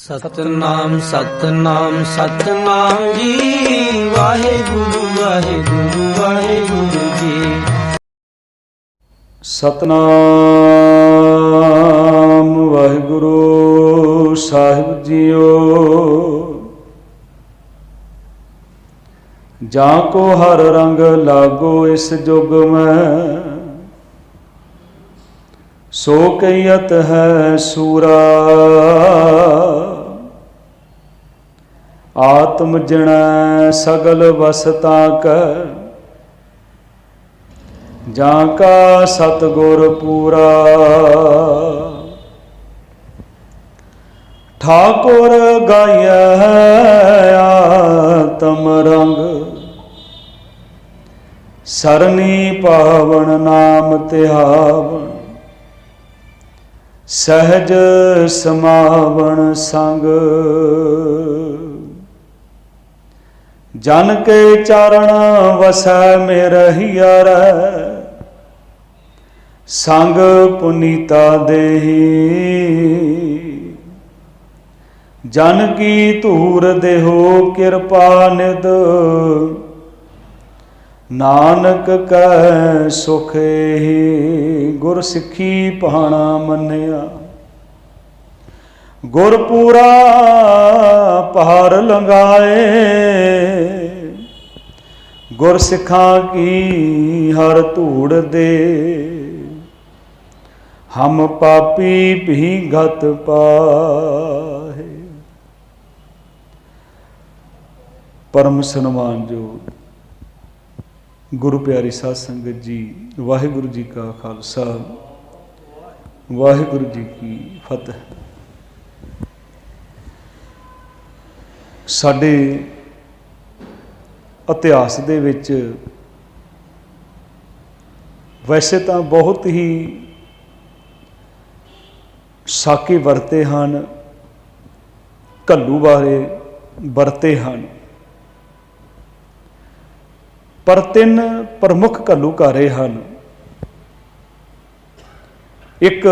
ਸਤਨਾਮ ਸਤਨਾਮ ਸਤਨਾਮ ਜੀ। ਵਾਹਿਗੁਰੂ ਵਾਹਿਗੁਰੂ ਵਾਹਿਗੁਰੂ ਜੀ। ਸਤਨਾਮ ਵਾਹਿਗੁਰੂ ਸਾਹਿਬ ਜੀਓ। ਜਾਂ ਕੋ ਹਰ ਰੰਗ ਲਾਗੋ ਇਸ ਜੁਗ ਮੈਂ, ਸੋ ਕਈਤ ਹੈ ਸੂਰਾ। ਆਤਮ ਜਣੈ ਸਗਲ ਵਸਤਾ ਕੈ। ਜਾਂ ਕਾ ਸਤਗੁਰ ਪੂਰਾ। ਠਾਕੁਰ ਗਾਇਐ ਆਤਮ ਰੰਗ। ਸਰਨੀ ਪਾਵਨ ਨਾਮ ਤਿਹਾਵਨ। ਸਹਿਜ ਸਮਾਵਣ ਸੰਗ। ਜਨ ਕੇ ਚਰਨ ਵਸੈ ਮੇਰਹੀਆ ਰਹਿ ਸੰਗ ਪੁਨੀਤਾ ਦੇਹੀ। ਜਨ ਕੀ ਧੂਰ ਦੇਹੋ ਕਿਰਪਾ ਨਿਦ ਨਾਨਕ ਕੈ ਸੁਖੇ ਗੁਰ ਸਿੱਖੀ ਪਾਣਾ ਮੰਨਿਆ। ਗੁਰਪੂਰਾ ਪਹਾੜ ਲੰਗਾਏ ਗੁਰ ਸਿੱਖਾਂ ਕੀ ਹਰ ਧੂੜ ਦੇ। ਹਮ ਪਾਪੀ ਵੀ ਗਤ ਪਾਹੇ। ਪਰਮ ਸਨਮਾਨਯੋਗ ਗੁਰੂ ਪਿਆਰੀ ਸਾਧ ਸੰਗਤ ਜੀ, ਵਾਹਿਗੁਰੂ ਜੀ ਕਾ ਖਾਲਸਾ। ਵਾਹਿਗੁਰੂ ਜੀ ਕੀ ਫਤਿਹ। ਸਾਡੇ ਇਤਿਹਾਸ ਦੇ ਵਿੱਚ ਵੈਸੇ ਤਾਂ ਬਹੁਤ ਹੀ ਸਾਕੇ ਵਰਤੇ ਹਨ ਕੱਲੂ ਬਾਰੇ ਵਰਤੇ ਹਨ। ਪਰ ਤਿੰਨ ਪ੍ਰਮੁੱਖ ਘੱਲੂਘਾਰੇ ਹਨ। ਇੱਕ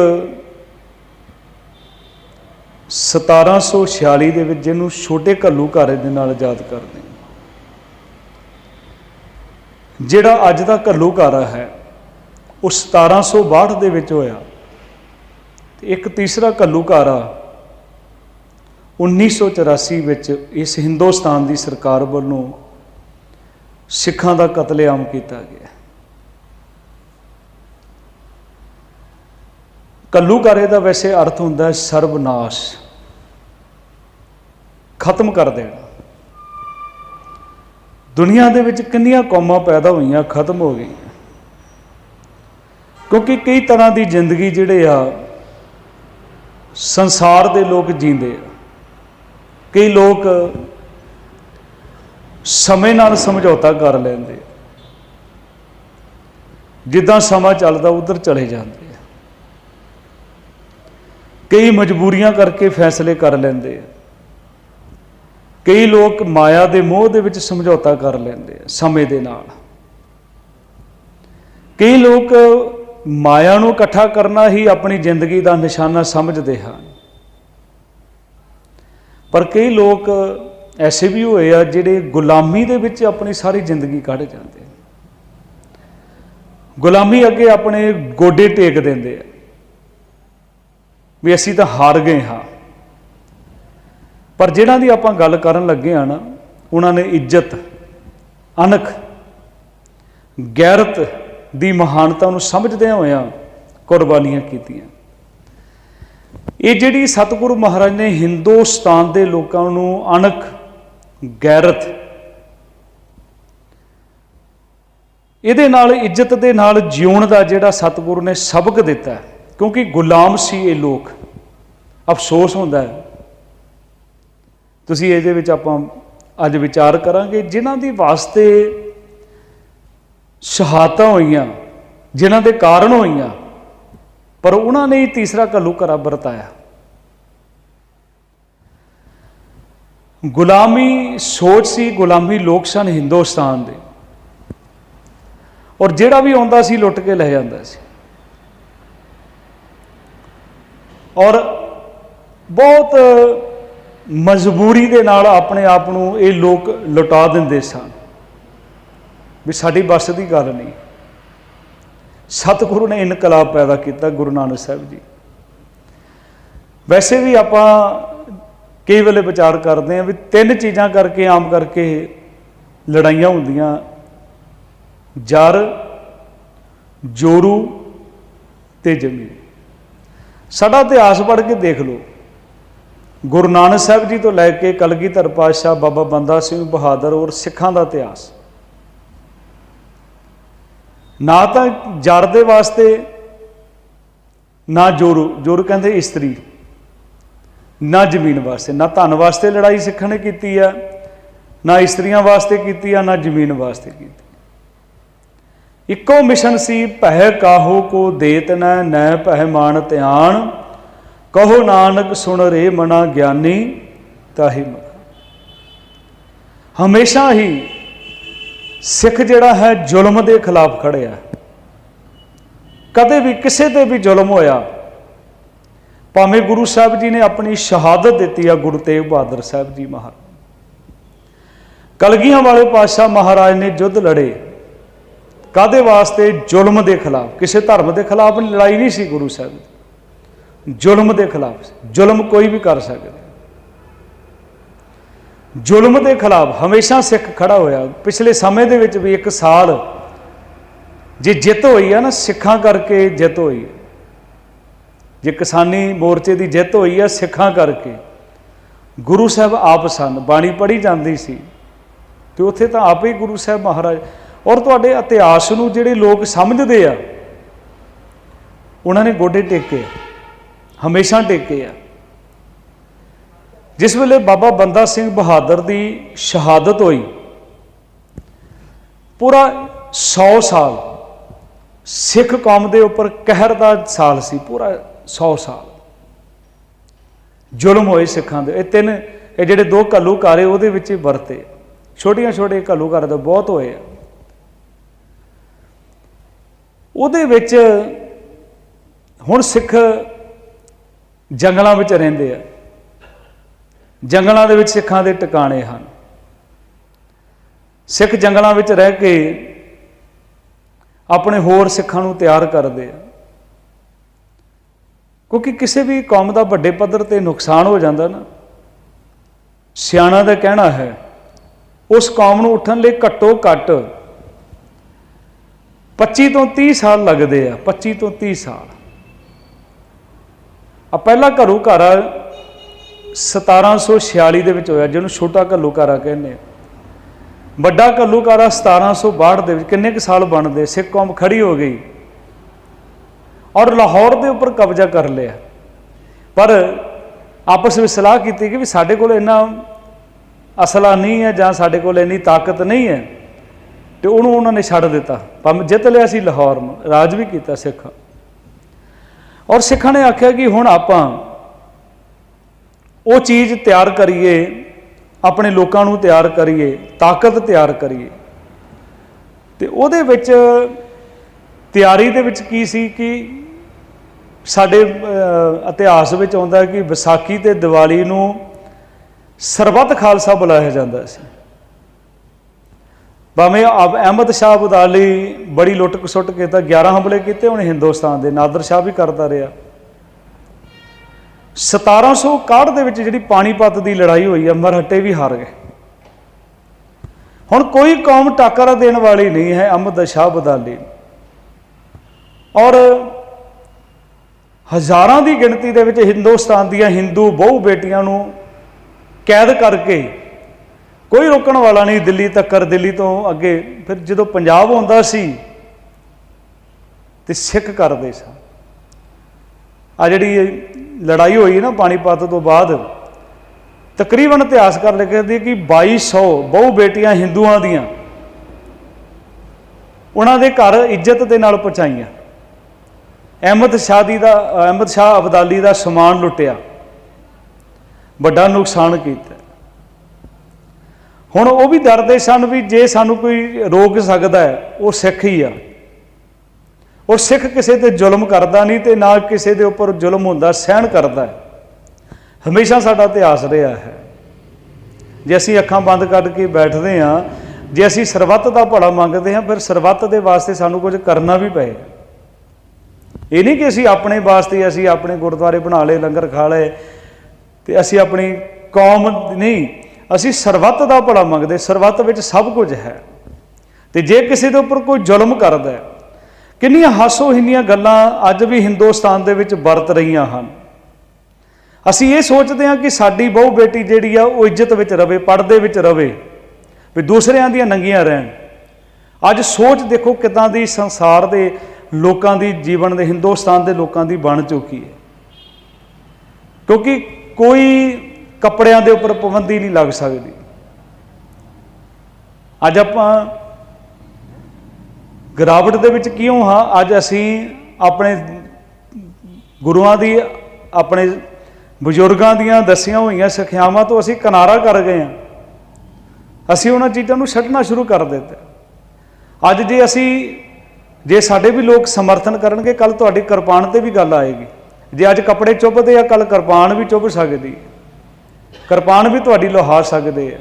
1746 ਦੇ ਵਿੱਚ ਜਿਹਨੂੰ ਛੋਟੇ ਘੱਲੂਘਾਰੇ ਦੇ ਨਾਲ ਯਾਦ ਕਰਦੇ ਜਿਹੜਾ ਅੱਜ ਦਾ ਘੱਲੂਘਾਰਾ ਹੈ, ਉਹ 1762 ਦੇ ਵਿੱਚ ਹੋਇਆ ਤੇ ਇੱਕ ਤੀਸਰਾ ਘੱਲੂਘਾਰਾ 1984 ਵਿੱਚ ਇਸ ਹਿੰਦੁਸਤਾਨ ਦੀ ਸਰਕਾਰ ਵੱਲੋਂ ਸਿੱਖਾਂ ਦਾ ਕਤਲੇਆਮ ਕੀਤਾ ਗਿਆ। ਕੱਲੂਕਾਰੇ ਦਾ ਵੈਸੇ ਅਰਥ ਹੁੰਦਾ ਹੈ ਸਰਬਨਾਸ਼ ਖਤਮ ਕਰ ਦੇਣਾ। ਦੁਨੀਆ ਦੇ ਵਿੱਚ ਕਿੰਨੀਆਂ ਕੌਮਾਂ ਪੈਦਾ ਹੋਈਆਂ, ਖਤਮ ਹੋ ਗਈਆਂ। ਕਿਉਂਕਿ ਕਈ ਤਰ੍ਹਾਂ ਦੀ ਜ਼ਿੰਦਗੀ ਜਿਹੜੇ ਆ, ਸੰਸਾਰ ਦੇ ਲੋਕ ਜੀਂਦੇ ਆ। ਕਈ ਲੋਕ ਸਮੇਂ ਨਾਲ ਸਮਝੌਤਾ ਕਰ ਲੈਂਦੇ ਜਿੱਦਾਂ ਸਮਾਂ ਚੱਲਦਾ, ਉਧਰ ਚਲੇ ਜਾਂਦੇ ਕਈ ਮਜਬੂਰੀਆਂ ਕਰਕੇ ਫੈਸਲੇ ਕਰ ਲੈਂਦੇ ਆ। ਕਈ ਲੋਕ ਮਾਇਆ ਦੇ ਮੋਹ ਦੇ ਵਿੱਚ ਸਮਝੌਤਾ ਕਰ ਲੈਂਦੇ ਆ ਸਮੇਂ ਦੇ ਨਾਲ। ਕਈ ਲੋਕ ਮਾਇਆ ਨੂੰ ਇਕੱਠਾ ਕਰਨਾ ਹੀ ਆਪਣੀ ਜ਼ਿੰਦਗੀ ਦਾ ਨਿਸ਼ਾਨਾ ਸਮਝਦੇ ਹਨ। ਪਰ ਕਈ ਲੋਕ ਐਸੇ ਵੀ ਹੋਏ ਆ ਜਿਹੜੇ ਗੁਲਾਮੀ ਦੇ ਵਿੱਚ ਆਪਣੀ ਸਾਰੀ ਜ਼ਿੰਦਗੀ ਕੱਢ ਜਾਂਦੇ ਗੁਲਾਮੀ ਅੱਗੇ ਆਪਣੇ ਗੋਡੇ ਟੇਕ ਦਿੰਦੇ ਆ। ਵੀ ਅਸੀਂ ਤਾਂ ਹਾਰ ਗਏ ਹਾਂ। ਪਰ ਜਿਹਨਾਂ ਦੀ ਆਪਾਂ ਗੱਲ ਕਰਨ ਲੱਗੇ ਆ ਨਾ, ਉਹਨਾਂ ਨੇ ਇੱਜ਼ਤ ਅਣਖ ਗੈਰਤ ਦੀ ਮਹਾਨਤਾ ਨੂੰ ਸਮਝਦਿਆਂ ਹੋਇਆਂ ਕੁਰਬਾਨੀਆਂ ਕੀਤੀਆਂ। ਇਹ ਜਿਹੜੀ ਸਤਿਗੁਰੂ ਮਹਾਰਾਜ ਨੇ ਹਿੰਦੁਸਤਾਨ ਦੇ ਲੋਕਾਂ ਨੂੰ ਅਣਖ ਗੈਰਤ, ਇਹਦੇ ਨਾਲ, ਇੱਜ਼ਤ ਦੇ ਨਾਲ ਜਿਉਣ ਦਾ ਜਿਹੜਾ ਸਤਿਗੁਰੂ ਨੇ ਸਬਕ ਦਿੱਤਾ ਕਿਉਂਕਿ ਗੁਲਾਮ ਸੀ ਇਹ ਲੋਕ। ਅਫਸੋਸ ਹੁੰਦਾ ਹੈ। ਤੁਸੀਂ ਇਹਦੇ ਵਿੱਚ ਆਪਾਂ ਅੱਜ ਵਿਚਾਰ ਕਰਾਂਗੇ, ਜਿਨ੍ਹਾਂ ਦੀ ਵਾਸਤੇ ਸ਼ਹਾਦਤਾਂ ਹੋਈਆਂ, ਜਿਨ੍ਹਾਂ ਦੇ ਕਾਰਨ ਹੋਈਆਂ, ਪਰ ਉਹਨਾਂ ਨੇ ਹੀ ਤੀਸਰਾ ਘੱਲੂ ਘਰਾ ਵਰਤਾਇਆ। ਗੁਲਾਮੀ ਸੋਚ ਸੀ, ਗੁਲਾਮੀ ਲੋਕ ਸਨ ਹਿੰਦੁਸਤਾਨ ਦੇ। ਔਰ ਜਿਹੜਾ ਵੀ ਆਉਂਦਾ ਸੀ, ਲੁੱਟ ਕੇ ਲੈ ਜਾਂਦਾ ਸੀ। ਔਰ ਬਹੁਤ ਮਜਬੂਰੀ ਦੇ ਨਾਲ ਆਪਣੇ ਆਪ ਨੂੰ ਇਹ ਲੋਕ ਲੁਟਾ ਦਿੰਦੇ ਸਨ ਵੀ ਸਾਡੀ ਬਸ ਦੀ ਗੱਲ ਨਹੀਂ। ਸਤਿਗੁਰੂ ਨੇ ਇਨਕਲਾਬ ਪੈਦਾ ਕੀਤਾ ਗੁਰੂ ਨਾਨਕ ਸਾਹਿਬ ਜੀ। ਵੈਸੇ ਵੀ ਆਪਾਂ ਕਈ ਵੇਲੇ ਵਿਚਾਰ ਕਰਦੇ ਹਾਂ ਵੀ ਤਿੰਨ ਚੀਜ਼ਾਂ ਕਰਕੇ, ਆਮ ਕਰਕੇ ਲੜਾਈਆਂ ਹੁੰਦੀਆਂ। ਜਰ, ਜੋਰੂ ਤੇ ਜ਼ਮੀਨ। ਸਾਡਾ ਇਤਿਹਾਸ ਪੜ੍ਹ ਕੇ ਦੇਖ ਲਓ। ਗੁਰੂ ਨਾਨਕ ਸਾਹਿਬ ਜੀ ਤੋਂ ਲੈ ਕੇ ਕਲਗੀਧਰ ਪਾਤਸ਼ਾਹ ਬਾਬਾ ਬੰਦਾ ਸਿੰਘ ਬਹਾਦਰ ਔਰ ਸਿੱਖਾਂ ਦਾ ਇਤਿਹਾਸ। ਨਾ ਤਾਂ ਜੜ ਦੇ ਵਾਸਤੇ, ਨਾ ਜੋਰੂ ਜੋਰੂ ਕਹਿੰਦੇ ਇਸਤਰੀ, ਨਾ ਜ਼ਮੀਨ ਵਾਸਤੇ, ਨਾ ਧਨ ਵਾਸਤੇ ਲੜਾਈ ਸਿੱਖਾਂ ਨੇ ਕੀਤੀ ਆ, ਨਾ ਇਸਤਰੀਆਂ ਵਾਸਤੇ ਕੀਤੀ ਆ, ਨਾ ਜ਼ਮੀਨ ਵਾਸਤੇ ਕੀਤੀ। ਇੱਕੋ ਮਿਸ਼ਨ ਸੀ ਪਹਿ ਕਾਹੋ ਕੋ ਦੇਤ ਨੈ ਨੈ ਪਹਿ ਮਾਨ ਧਿਆਨ ਕਹੋ ਨਾਨਕ, ਸੁਣ ਰੇ ਮਨਾ ਗਿਆਨੀ, ਤਾਹੀ ਮਗਾ ਹਮੇਸ਼ਾ ਹੀ ਸਿੱਖ ਜਿਹੜਾ ਹੈ, ਜ਼ੁਲਮ ਦੇ ਖਿਲਾਫ ਖੜਿਆ ਕਦੇ ਵੀ ਕਿਸੇ ਤੇ ਵੀ ਜ਼ੁਲਮ ਹੋਇਆ, ਭਾਵੇਂ ਗੁਰੂ ਸਾਹਿਬ ਜੀ ਨੇ ਆਪਣੀ ਸ਼ਹਾਦਤ ਦਿੱਤੀ ਆ, ਗੁਰੂ ਤੇਗ ਬਹਾਦਰ ਸਾਹਿਬ ਜੀ ਮਹਾਰਾਜ ਕਲਗੀਆਂ ਵਾਲੇ ਪਾਤਸ਼ਾਹ ਮਹਾਰਾਜ ਨੇ ਯੁੱਧ ਲੜੇ। ਕਾਦੇ ਵਾਸਤੇ? ਜ਼ੁਲਮ ਦੇ ਖਿਲਾਫ। ਕਿਸੇ ਧਰਮ ਦੇ ਖਿਲਾਫ ਲੜਾਈ ਨਹੀਂ ਸੀ ਗੁਰੂ ਸਾਹਿਬ ਦੀ ਜ਼ੁਲਮ ਦੇ ਖਿਲਾਫ, ਜ਼ੁਲਮ ਕੋਈ ਵੀ ਕਰ ਸਕਦਾ। ਜ਼ੁਲਮ ਦੇ ਖਿਲਾਫ ਹਮੇਸ਼ਾ ਸਿੱਖ ਖੜਾ ਹੋਇਆ। ਪਿਛਲੇ ਸਮੇਂ ਦੇ ਵਿੱਚ ਵੀ ਇੱਕ ਸਾਲ ਜੇ ਜਿੱਤ ਹੋਈ ਆ ਨਾ, ਸਿੱਖਾਂ ਕਰਕੇ ਜਿੱਤ ਹੋਈ ਹੈ ਜੇ ਕਿਸਾਨੀ ਮੋਰਚੇ ਦੀ ਜਿੱਤ ਹੋਈ ਆ, ਸਿੱਖਾਂ ਕਰਕੇ। ਗੁਰੂ ਸਾਹਿਬ ਆਪ ਸਨ, ਬਾਣੀ ਪੜ੍ਹੀ ਜਾਂਦੀ ਸੀ। ਤੇ ਉੱਥੇ ਤਾਂ ਆਪੇ ਹੀ ਗੁਰੂ ਸਾਹਿਬ ਮਹਾਰਾਜ। ਔਰ ਤੁਹਾਡੇ ਇਤਿਹਾਸ ਨੂੰ ਜਿਹੜੇ ਲੋਕ ਸਮਝਦੇ ਆ, ਉਹਨਾਂ ਨੇ ਗੋਡੇ ਟੇਕੇ ਹਮੇਸ਼ਾ ਟੇਕੇ ਆ ਜਿਸ ਵੇਲੇ ਬਾਬਾ ਬੰਦਾ ਸਿੰਘ ਬਹਾਦਰ ਦੀ ਸ਼ਹਾਦਤ ਹੋਈ, ਪੂਰਾ 100 ਸਾਲ ਸਿੱਖ ਕੌਮ ਦੇ ਉੱਪਰ ਕਹਿਰ ਦਾ ਸਾਲ ਸੀ, ਪੂਰਾ 100 ਸਾਲ ਜ਼ੁਲਮ ਹੋਏ ਸਿੱਖਾਂ ਦੇ। ਇਹ ਤਿੰਨ, ਇਹ ਜਿਹੜੇ ਦੋ ਘੱਲੂਘਾਰੇ ਉਹਦੇ ਵਿੱਚ ਹੀ ਵਰਤੇ। ਛੋਟੀਆਂ ਛੋਟੇ ਘੱਲੂਘਾਰੇ ਤਾਂ ਬਹੁਤ ਹੋਏ ਆ। ਉਹਦੇ ਵਿੱਚ ਹੁਣ ਸਿੱਖ ਜੰਗਲਾਂ ਵਿੱਚ ਰਹਿੰਦੇ ਆ। ਜੰਗਲਾਂ ਦੇ ਵਿੱਚ ਸਿੱਖਾਂ ਦੇ ਟਿਕਾਣੇ ਹਨ। ਸਿੱਖ ਜੰਗਲਾਂ ਵਿੱਚ ਰਹਿ ਕੇ ਆਪਣੇ ਹੋਰ ਸਿੱਖਾਂ ਨੂੰ ਤਿਆਰ ਕਰਦੇ ਆ। ਕਿਉਂਕਿ ਕਿਸੇ ਵੀ ਕੌਮ ਦਾ ਵੱਡੇ ਪੱਧਰ ਤੇ ਨੁਕਸਾਨ ਹੋ ਜਾਂਦਾ ਨਾ, ਸਿਆਣਾ ਦਾ ਕਹਿਣਾ ਹੈ, ਉਸ ਕੌਮ ਨੂੰ ਉੱਠਣ ਲਈ ਘੱਟੋ ਘੱਟ 25 ਤੋਂ 30 ਸਾਲ ਲੱਗਦੇ ਆ 25 ਤੋਂ 30 ਸਾਲ। ਆ ਪਹਿਲਾ ਘਰੂ ਘਾਰਾ 1746 ਦੇ ਵਿੱਚ ਹੋਇਆ, ਜਿਹਨੂੰ ਛੋਟਾ ਘੱਲੂ ਘਾਰਾ ਕਹਿੰਦੇ ਆ। ਵੱਡਾ ਘੱਲੂ ਘਾਰਾ 1762 ਦੇ ਵਿੱਚ, ਕਿੰਨੇ ਕੁ ਸਾਲ ਬਣਦੇ, ਸਿੱਖ ਕੌਮ ਖੜੀ ਹੋ ਗਈ ਔਰ ਲਾਹੌਰ ਦੇ ਉੱਪਰ ਕਬਜ਼ਾ ਕਰ ਲਿਆ। ਪਰ ਆਪਸ ਵਿੱਚ ਸਲਾਹ ਕੀਤੀ ਕਿ ਵੀ ਸਾਡੇ ਕੋਲ ਇੰਨਾ ਅਸਲਾ ਨਹੀਂ ਹੈ ਜਾਂ ਸਾਡੇ ਕੋਲ ਇੰਨੀ ਤਾਕਤ ਨਹੀਂ ਹੈ, ਤੇ ਉਹਨੂੰ ਉਹਨਾਂ ਨੇ ਛੱਡ ਦਿੱਤਾ। ਭਾਵੇਂ ਜਿੱਤ ਲਿਆ ਸੀ ਲਾਹੌਰ ਨੂੰ, ਰਾਜ ਵੀ ਕੀਤਾ ਸਿੱਖ। ਔਰ ਸਿੱਖਾਂ ਨੇ ਆਖਿਆ ਕਿ ਹੁਣ ਆਪਾਂ ਉਹ ਚੀਜ਼ ਤਿਆਰ ਕਰੀਏ, ਆਪਣੇ ਲੋਕਾਂ ਨੂੰ ਤਿਆਰ ਕਰੀਏ, ਤਾਕਤ ਤਿਆਰ ਕਰੀਏ। ਤੇ ਉਹਦੇ ਵਿੱਚ ਤਿਆਰੀ ਦੇ ਵਿੱਚ ਕੀ ਸੀ ਕਿ ਸਾਡੇ ਇਤਿਹਾਸ ਵਿੱਚ ਆਉਂਦਾ ਕਿ ਵਿਸਾਖੀ ਤੇ ਦੀਵਾਲੀ ਨੂੰ ਸਰਬੱਤ ਖਾਲਸਾ ਬੁਲਾਇਆ ਜਾਂਦਾ ਸੀ। ਭਾਵੇਂ ਅਬ ਅਹਿਮਦ ਸ਼ਾਹ ਬਦਾਲੀ ਬੜੀ ਲੁੱਟ ਖਸੁੱਟ ਕੀਤਾ 11 ਹਮਲੇ ਕੀਤੇ ਉਹਨੇ ਹਿੰਦੁਸਤਾਨ ਦੇ ਨਾਦਰ ਸ਼ਾਹ ਵੀ ਕਰਦਾ ਰਿਹਾ। 1761 ਦੇ ਵਿੱਚ ਜਿਹੜੀ ਪਾਣੀਪਤ ਦੀ ਲੜਾਈ ਹੋਈ ਆ ਮਰਹੱਟੇ ਵੀ ਹਾਰ ਗਏ। ਹੁਣ ਕੋਈ ਕੌਮ ਟੱਕਰ ਦੇਣ ਵਾਲੀ ਨਹੀਂ ਹੈ ਅਹਿਮਦ ਸ਼ਾਹ ਬਦਾਲੀ ਔਰ ਹਜ਼ਾਰਾਂ ਦੀ ਗਿਣਤੀ ਦੇ ਵਿੱਚ ਹਿੰਦੁਸਤਾਨ ਦੀਆਂ ਹਿੰਦੂ ਬਹੁ ਬੇਟੀਆਂ ਨੂੰ ਕੈਦ ਕਰਕੇ ਕੋਈ ਰੋਕਣ ਵਾਲਾ ਨਹੀਂ ਦਿੱਲੀ ਤੱਕਰ, ਦਿੱਲੀ ਤੋਂ ਅੱਗੇ। ਫਿਰ ਜਦੋਂ ਪੰਜਾਬ ਹੁੰਦਾ ਸੀ ਤੇ ਸਿੱਖ ਕਰਦੇ ਸਨ। ਆ ਜਿਹੜੀ ਲੜਾਈ ਹੋਈ ਨਾ ਪਾਣੀਪਤ ਤੋਂ ਬਾਅਦ, ਤਕਰੀਬਨ ਇਤਿਹਾਸ ਕਰ ਲਿਖਦੇ ਕਿ 2200 ਬਹੁ ਬੇਟੀਆਂ ਹਿੰਦੂਆਂ ਦੀਆਂ, ਉਹਨਾਂ ਦੇ ਘਰ ਇੱਜ਼ਤ ਦੇ ਨਾਲ ਪਹੁੰਚਾਈਆਂ। ਅਹਿਮਦ ਸ਼ਾਹ ਦੀ ਦਾ, ਅਹਿਮਦ ਸ਼ਾਹ ਅਬਦਾਲੀ ਦਾ ਸਮਾਨ ਲੁੱਟਿਆ। ਵੱਡਾ ਨੁਕਸਾਨ ਕੀਤਾ। ਹੁਣ ਉਹ ਵੀ ਡਰਦੇ ਸਨ ਵੀ ਜੇ ਸਾਨੂੰ ਕੋਈ ਰੋਕ ਸਕਦਾ ਹੈ, ਉਹ ਸਿੱਖ ਹੀ ਆ। ਉਹ ਸਿੱਖ ਕਿਸੇ ਤੇ ਜ਼ੁਲਮ ਕਰਦਾ ਨਹੀਂ ਤੇ ਨਾ ਕਿਸੇ ਦੇ ਉੱਪਰ ਜ਼ੁਲਮ ਹੁੰਦਾ, ਸਹਿਣ ਕਰਦਾ ਹੈ। ਹਮੇਸ਼ਾ ਸਾਡਾ ਇਤਿਹਾਸ ਰਿਹਾ ਹੈ। ਜੇ ਅਸੀਂ ਅੱਖਾਂ ਬੰਦ ਕਰਕੇ ਬੈਠਦੇ ਹਾਂ, ਜੇ ਅਸੀਂ ਸਰਬੱਤ ਦਾ ਭਲਾ ਮੰਗਦੇ ਹਾਂ, ਫਿਰ ਸਰਬੱਤ ਦੇ ਵਾਸਤੇ ਸਾਨੂੰ ਕੁਝ ਕਰਨਾ ਵੀ ਪਏਗਾ ਇਹ ਨਹੀਂ ਕਿ ਅਸੀਂ ਆਪਣੇ ਵਾਸਤੇ ਅਸੀਂ ਆਪਣੇ ਗੁਰਦੁਆਰੇ ਬਣਾ ਲਏ, ਲੰਗਰ ਖਾ ਲਏ ਤੇ ਅਸੀਂ ਆਪਣੀ ਕੌਮ ਨਹੀਂ ਅਸੀਂ ਸਰਬੱਤ ਦਾ ਭਲਾ ਮੰਗਦੇ ਸਰਬੱਤ ਵਿੱਚ ਸਭ ਕੁਝ ਹੈ। ਤੇ ਜੇ ਕਿਸੇ ਦੇ ਉੱਪਰ ਕੋਈ ਜ਼ੁਲਮ ਕਰਦਾ ਹੈ, ਕਿੰਨੀਆਂ ਹਾਸੋਹੀਨੀਆਂ ਗੱਲਾਂ ਅੱਜ ਵੀ ਹਿੰਦੁਸਤਾਨ ਦੇ ਵਿੱਚ ਵਰਤ ਰਹੀਆਂ ਹਨ। ਅਸੀਂ ਇਹ ਸੋਚਦੇ ਹਾਂ ਕਿ ਸਾਡੀ ਬਹੁ ਬੇਟੀ ਜਿਹੜੀ ਆ, ਉਹ ਇੱਜ਼ਤ ਵਿੱਚ ਰਵੇ ਪੜਦੇ ਵਿੱਚ ਰਵੇ, ਵੀ ਦੂਸਰਿਆਂ ਦੀਆਂ ਨੰਗੀਆਂ ਰਹਿਣ। ਅੱਜ ਸੋਚ ਦੇਖੋ ਕਿਦਾਂ ਦੀ ਸੰਸਾਰ ਦੇ ਲੋਕਾਂ ਦੀ ਜੀਵਨ ਦੇ, ਹਿੰਦੁਸਤਾਨ ਦੇ ਲੋਕਾਂ ਦੀ ਬਣ ਚੁੱਕੀ ਹੈ। ਕਿਉਂਕਿ ਕੋਈ ਕੱਪੜਿਆਂ ਦੇ ਉੱਪਰ ਪਾਬੰਦੀ ਨਹੀਂ ਲੱਗ ਸਕਦੀ। ਅੱਜ ਆਪਾਂ ਗਿਰਾਵਟ ਦੇ ਵਿੱਚ ਕਿਉਂ ਹਾਂ? ਅੱਜ ਅਸੀਂ ਆਪਣੇ ਗੁਰੂਆਂ ਦੀ, ਆਪਣੇ ਬਜ਼ੁਰਗਾਂ ਦੀਆਂ ਦੱਸੀਆਂ ਹੋਈਆਂ ਸਿੱਖਿਆਵਾਂ ਤੋਂ ਅਸੀਂ ਕਿਨਾਰਾ ਕਰ ਗਏ ਹਾਂ। ਅਸੀਂ ਉਹਨਾਂ ਚੀਜ਼ਾਂ ਨੂੰ ਛੱਡਣਾ ਸ਼ੁਰੂ ਕਰ ਦਿੱਤਾ। ਅੱਜ ਜੇ ਅਸੀਂ, ਜੇ ਸਾਡੇ ਵੀ ਲੋਕ ਸਮਰਥਨ ਕਰਨਗੇ ਕੱਲ ਤੁਹਾਡੀ ਕਿਰਪਾਨ ਤੇ ਵੀ ਗੱਲ ਆਏਗੀ। ਜੇ ਅੱਜ ਕੱਪੜੇ ਚੁੱਭਦੇ ਆ ਕੱਲ ਕਿਰਪਾਨ ਵੀ ਚੁੱਭ ਸਕਦੀ। ਹੈ ਕਿਰਪਾਨ ਵੀ ਤੁਹਾਡੀ ਲੋਹਾ ਸਕਦੇ ਆ।